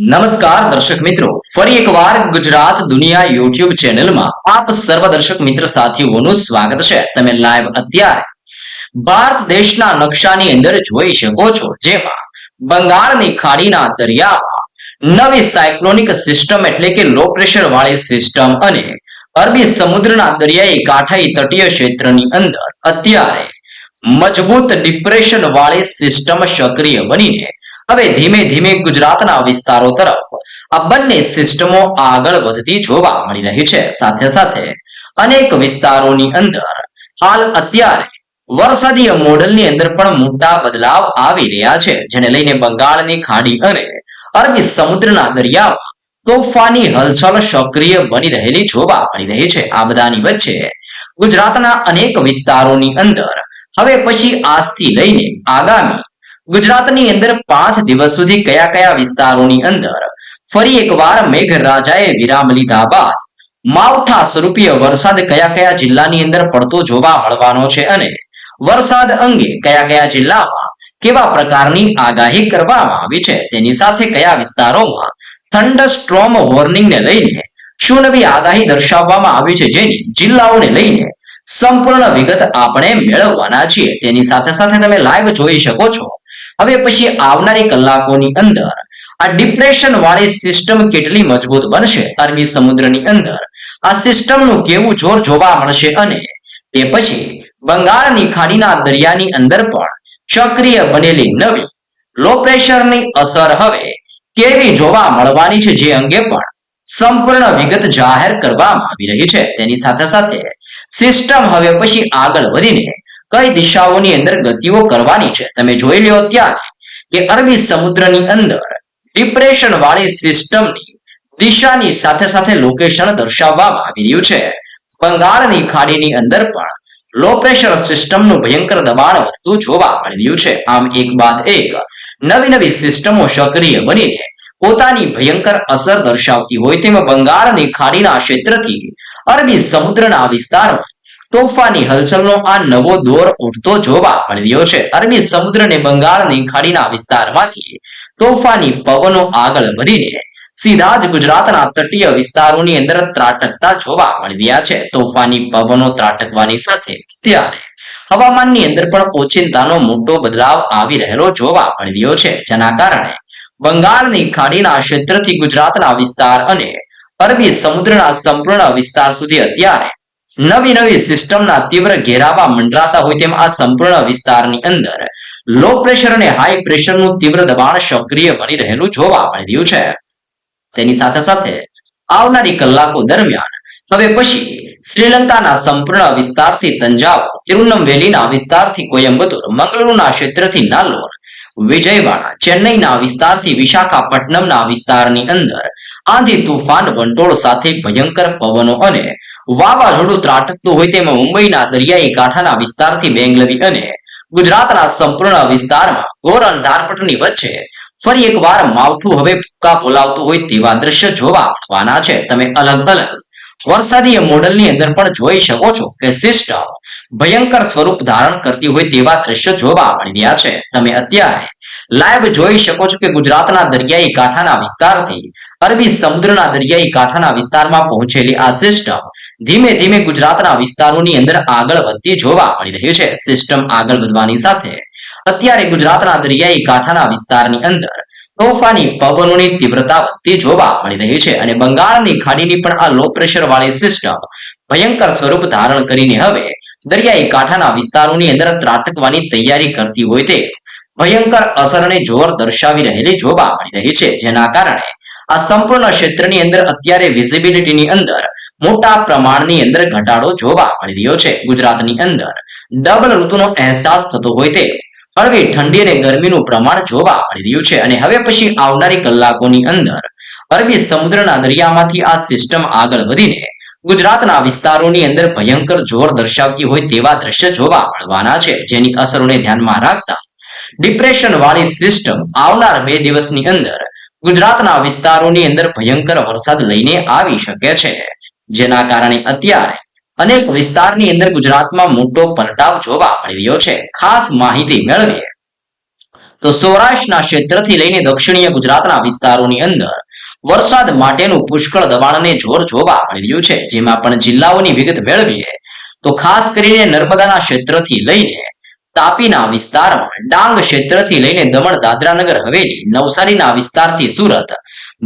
નમસ્કાર દર્શક મિત્રો, ફરી એકવાર ગુજરાત દુનિયા યુટ્યુબ ચેનલમાં આપ સર્વ દર્શક મિત્ર સાથીઓનું સ્વાગત છે. તમે લાઈવ અત્યારે ભારત દેશના નકશાની અંદર જોઈ શકો છો, જેમાં બંગાળની ખાડીના દરિયામાં નવી સાયક્લોનિક સિસ્ટમ એટલે કે લો પ્રેશર વાળી સિસ્ટમ અને અરબી સમુદ્રના દરિયાઈ કાંઠાઈ તટીય ક્ષેત્રની અંદર અત્યારે મજબૂત ડિપ્રેશન વાળી સિસ્ટમ સક્રિય બનીને હવે ધીમે ધીમે ગુજરાતના વિસ્તારો તરફ આ બંને સિસ્ટમો આગળ વધતી જોવા મળી રહી છે. સાથે સાથે અનેક વિસ્તારોની અંદર હાલ અત્યારે વરસાદીય મોડલની અંદર પણ મોટા બદલાવ આવી રહ્યા છે. જેને લઈને બંગાળની ખાડી અને અરબી સમુદ્રના દરિયામાં તોફાની હલચલ સક્રિય બની રહેલી જોવા મળી રહી છે. આ બધાની વચ્ચે ગુજરાતના અનેક વિસ્તારોની અંદર હવે પછી આજથી લઈને આગામી ગુજરાતની અંદર પાંચ દિવસ સુધી કયા કયા વિસ્તારોની અંદર ફરી એકવાર મેઘરાજાએ વિરામ લીધા બાદ માવઠા સ્વરૂપીય વરસાદ કયા કયા જિલ્લાની અંદર પડતો જોવા મળવાનો છે અને વરસાદ અંગે કયા કયા જિલ્લામાં કેવા પ્રકારની આગાહી કરવામાં આવી છે, તેની સાથે કયા વિસ્તારોમાં થંડર સ્ટ્રોમ વોર્નિંગને લઈને શું નવી આગાહી દર્શાવવામાં આવી છે જેની જિલ્લાઓને લઈને સંપૂર્ણ વિગત આપણે મેળવવાના છીએ. તેની સાથે સાથે તમે લાઈવ જોઈ શકો છો. હવે પછી આવનારી કલાકોની અંદર આ ડિપ્રેશન વાળી સિસ્ટમ કેટલી મજબૂત બનશે? અરબી સમુદ્રની અંદર આ સિસ્ટમનું કેવું જોર જોવા મળશે અને તે પછી બંગાળની ખાડીના દરિયાની અંદર પણ સક્રિય બનેલી નવી લો પ્રેશરની અસર હવે કેવી જોવા મળવાની છે જે અંગે પણ સંપૂર્ણ વિગત જાહેર કરવામાં આવી રહી છે. તેની સાથે સાથે સિસ્ટમ હવે પછી આગળ વધીને કઈ દિશાઓની અંદર ગતિઓ કરવાની છે? તમે જોઈ લો અત્યારે કે અરબી સમુદ્રની અંદર ડિપ્રેશન વાળી સિસ્ટમની દિશાની સાથે સાથે લોકેશન દર્શાવવામાં આવી રહ્યું છે. બંગાળની ખાડીની અંદર પણ લો પ્રેશર સિસ્ટમનું ભયંકર દબાણ વધતું જોવા મળી રહ્યું છે. આમ એક બાદ એક નવી નવી સિસ્ટમો સક્રિય બનીને પોતાની ભયંકર અસર દર્શાવતી હોય તેમાં બંગાળની ખાડીના ક્ષેત્રથી અરબી સમુદ્રના વિસ્તારમાં તોફાની હલચલનો આ નવો દોર ઉઠતો જોવા મળ્યો છે. અરબી સમુદ્ર અને બંગાળની ખાડીના વિસ્તારમાંથી તોફાની પવનો આગળ વધીને સીધા જ ગુજરાતના તટીય વિસ્તારોની અંદર ત્રાટકતા જોવા મળી રહ્યા છે. તોફાની પવનો ત્રાટકવાની સાથે ત્યારે હવામાનની અંદર પણ ઓચિંતાનો મોટો બદલાવ આવી રહેલો જોવા મળ્યો છે. જેના કારણે બંગાળની ખાડીના ક્ષેત્રથી ગુજરાતના વિસ્તાર અને અરબી સમુદ્રના સંપૂર્ણ વિસ્તાર સુધી અત્યારે નવી નવી સિસ્ટમના તીવ્ર ઘેરાવા મંડરાતા હોય તેમ આ સંપૂર્ણ વિસ્તારની અંદર લો પ્રેશર અને હાઈ પ્રેશરનું તીવ્ર દબાણ સક્રિય બની રહેલું જોવા મળી રહ્યું છે. તેની સાથે સાથે આવનારી કલાકો દરમિયાન હવે પછી શ્રીલંકાના સંપૂર્ણ વિસ્તારથી તંજાવ તિરુનમવેલીના વિસ્તારથી કોયમ્બતુર મંગળુરુના ક્ષેત્રથી નાલ્લોર વિજયવાડા, ચેન્નઈના વિસ્તારથી વિશાખાપટ્ટનમના વિસ્તારની અંદર આંધી તુફાન વંટોળ સાથે ભયંકર પવનો અને વાવાઝોડું ત્રાટકતું હોય તેમાં મુંબઈના દરિયાઈ કાંઠાના વિસ્તારથી બેંગલવી અને ગુજરાતના સંપૂર્ણ વિસ્તારમાં ઘોર અંધારપટની વચ્ચે ફરી એકવાર માવઠું હવે ફૂંકા બોલાવતું હોય તેવા દ્રશ્ય જોવા મળવાના છે. તમે અલગ અલગ વરસાદીય મોડલની અંદર પણ જોઈ શકો છો કે સિસ્ટમ ભયંકર સ્વરૂપ ધારણ કરતી હોય તેવા દ્રશ્યો જોવા મળ્યા છે. તમે અત્યારે લાઈવ જોઈ શકો છો કે ગુજરાતના દરિયાઈ કાંઠાના વિસ્તારથી અરબી સમુદ્રના દરિયાઈ કાંઠાના વિસ્તારમાં પહોંચેલી આ સિસ્ટમ ધીમે ધીમે ગુજરાતના વિસ્તારોની અંદર આગળ વધતી જોવા મળી રહી છે. સિસ્ટમ આગળ વધવાની સાથે અત્યારે ગુજરાતના દરિયાઈ કાંઠાના વિસ્તારની અંદર તોફાની પવનોની તીવ્રતા વધતી જોવા મળી રહી છે અને બંગાળની ખાડીની પણ આ લો પ્રેશર વાળી સિસ્ટમ ભયંકર સ્વરૂપ ધારણ કરીને હવે દરિયાઈ કાંઠાના વિસ્તારોની અંદર ત્રાટકવાની તૈયારી કરતી હોય તે ભયંકર અસરને જોર દર્શાવી રહેલી જોવા મળી રહી છે. જેના કારણે આ સંપૂર્ણ ક્ષેત્રની અંદર અત્યારે વિઝિબિલિટીની અંદર મોટા પ્રમાણની અંદર ઘટાડો જોવા મળી રહ્યો છે. ગુજરાતની અંદર ડબલ ઋતુનો અહેસાસ થતો હોય તે હળવી ઠંડી અને ગરમીનું પ્રમાણ જોવા મળી રહ્યું છે. અને હવે પછી આવનારી કલાકોની અંદર અરબી સમુદ્રના દરિયામાંથી આ સિસ્ટમ આગળ વધીને ગુજરાતના વિસ્તારોની અંદર ભયંકર જોર દર્શાવતી હોય તેવા દ્રશ્ય જોવા મળવાના છે, જેની અસરોને ધ્યાનમાં રાખતા ડિપ્રેશન વાળી સિસ્ટમ આવનાર બે દિવસની અંદર ગુજરાતના વિસ્તારોની અંદર ભયંકર વરસાદ લઈને આવી શકે છે. જેના કારણે અત્યારે અનેક વિસ્તારની અંદર ગુજરાતમાં મોટો પલટાવ જોવા મળી છે. ખાસ માહિતી મેળવીએ. તો સૌરાષ્ટ્રના ક્ષેત્રથી લઈને દક્ષિણીય ગુજરાતના વિસ્તારોની અંદર વરસાદ માટેનું પુષ્કળ દબાણને જોર જોવા મળી છે. જેમાં પણ જિલ્લાઓની વિગત મેળવીએ. તો ખાસ કરીને નર્મદાના ક્ષેત્રથી લઈને તાપીના વિસ્તારમાં, ડાંગ ક્ષેત્રથી લઈને દમણ, દાદરાનગર, હવેલી, નવસારીના વિસ્તારથી સુરત,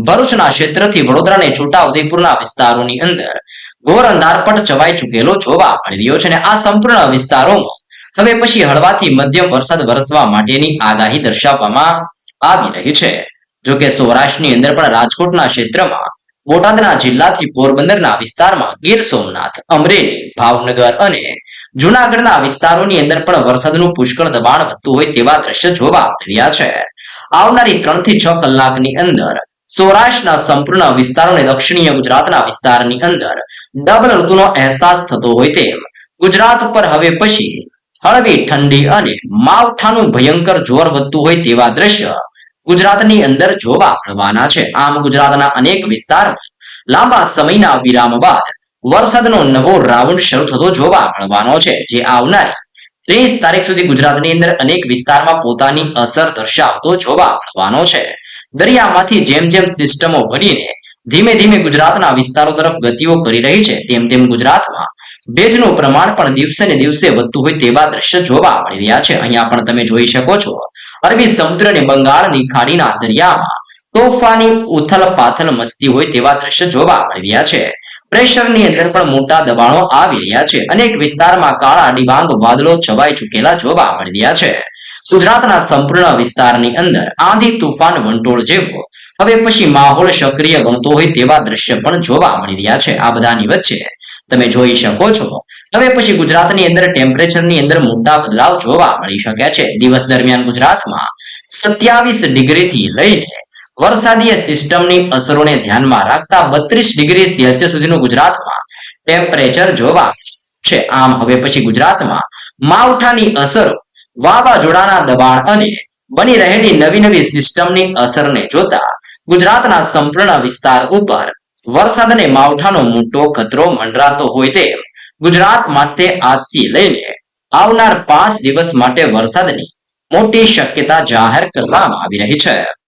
ભરૂચના ક્ષેત્રથી વડોદરા અને છોટાઉદેપુરના વિસ્તારોની અંદર ઘોર અંધારપટ છવાઈ ચૂકેલો જોવા મળી છે અને આ સંપૂર્ણ વિસ્તારોમાં. હવે પછી હળવાથી મધ્યમ વરસાદ વરસવા માટેની આગાહી દર્શાવવામાં આવી રહી છે. જોકે સૌરાષ્ટ્રની અંદર પણ રાજકોટના ક્ષેત્રમાં, બોટાદના જિલ્લાથી પોરબંદરના વિસ્તારમાં ગીર સોમનાથ, અમરેલી, ભાવનગર અને જુનાગઢના વિસ્તારોની અંદર પણ વરસાદનું પુષ્કળ દબાણ વધતું હોય તેવા દ્રશ્ય જોવા મળી રહ્યા છે. આવનારી ત્રણથી છ કલાકની અંદર સૌરાષ્ટ્રના સંપૂર્ણ વિસ્તાર અને દક્ષિણીય ગુજરાતના વિસ્તારની અંદર ડબલ ઋતુનો અહેસાસ થતો હોય તેમ ગુજરાત ઉપર હવે પછી હળવી ઠંડી અને માવઠાનું ભયંકર જોર વધતું હોય તેવા દ્રશ્ય ગુજરાતની અંદર જોવા મળવાના છે. આમ ગુજરાતના અનેક વિસ્તારમાં લાંબા સમયના વિરામ બાદ વરસાદનો નવો રાઉન્ડ શરૂ થતો જોવા મળવાનો છે. જે આવનારી ત્રીસ તારીખ સુધી ગુજરાતની અંદર અનેક વિસ્તારમાં પોતાની અસર દર્શાવતો જોવા મળવાનો છે. દરિયામાંથી જેમ જેમ સિસ્ટમો ભરીને ધીમે ધીમે ગુજરાતના વિસ્તારો તરફ ગતિઓ કરી રહી છે, તેમ તેમ ગુજરાતમાં ભેજનું પ્રમાણ પણ દિવસે ને દિવસે વધતું હોય તેવા દ્રશ્ય જોવા મળી રહ્યા છે. અહીંયા પણ તમે જોઈ શકો છો, અરબી સમુદ્ર અને બંગાળની ખાડીના દરિયામાં તોફાની ઉથલ પાથલ મસ્તી હોય તેવા દ્રશ્ય જોવા મળી રહ્યા છે. પ્રેશરની અંદર પણ મોટા દબાણો આવી રહ્યા છે. અનેક વિસ્તારમાં કાળા ડિબાંગ વાદળો છવાઈ ચૂકેલા જોવા મળી રહ્યા છે. ગુજરાતના સંપૂર્ણ વિસ્તારની અંદર આંધી તુફાન વંટોળ જેવો. હવે પછી માહોલ સક્રિય ગણતો હોય તેવા દ્રશ્ય પણ જોવા મળી રહ્યા છે આ બધાની વચ્ચે. તમે જોઈ શકો છો. હવે પછી ગુજરાતની અંદર ટેમ્પરેચરની અંદર મોટા બદલાવ જોવા મળી શકે છે. દિવસ દરમિયાન ગુજરાતમાં સત્યાવીસ ડિગ્રીથી લઈને વરસાદીય સિસ્ટમની અસરોને ધ્યાનમાં રાખતા બત્રીસ ડિગ્રી સેલ્સિયસ સુધીનું ગુજરાતમાં ટેમ્પરેચર જોવા છે. આમ હવે પછી ગુજરાતમાં માવઠાની અસરો વાવાઝોડાના દબાણ અને બની રહેલી નવી નવી સિસ્ટમની અસરને જોતા ગુજરાતના સંપૂર્ણ વિસ્તાર ઉપર વરસાદ અને માવઠાનો મોટો ખતરો મંડરાતો હોય તેમ ગુજરાત માટે આજથી લઈને આવનાર પાંચ દિવસ માટે વરસાદની મોટી શક્યતા જાહેર કરવામાં આવી રહી છે.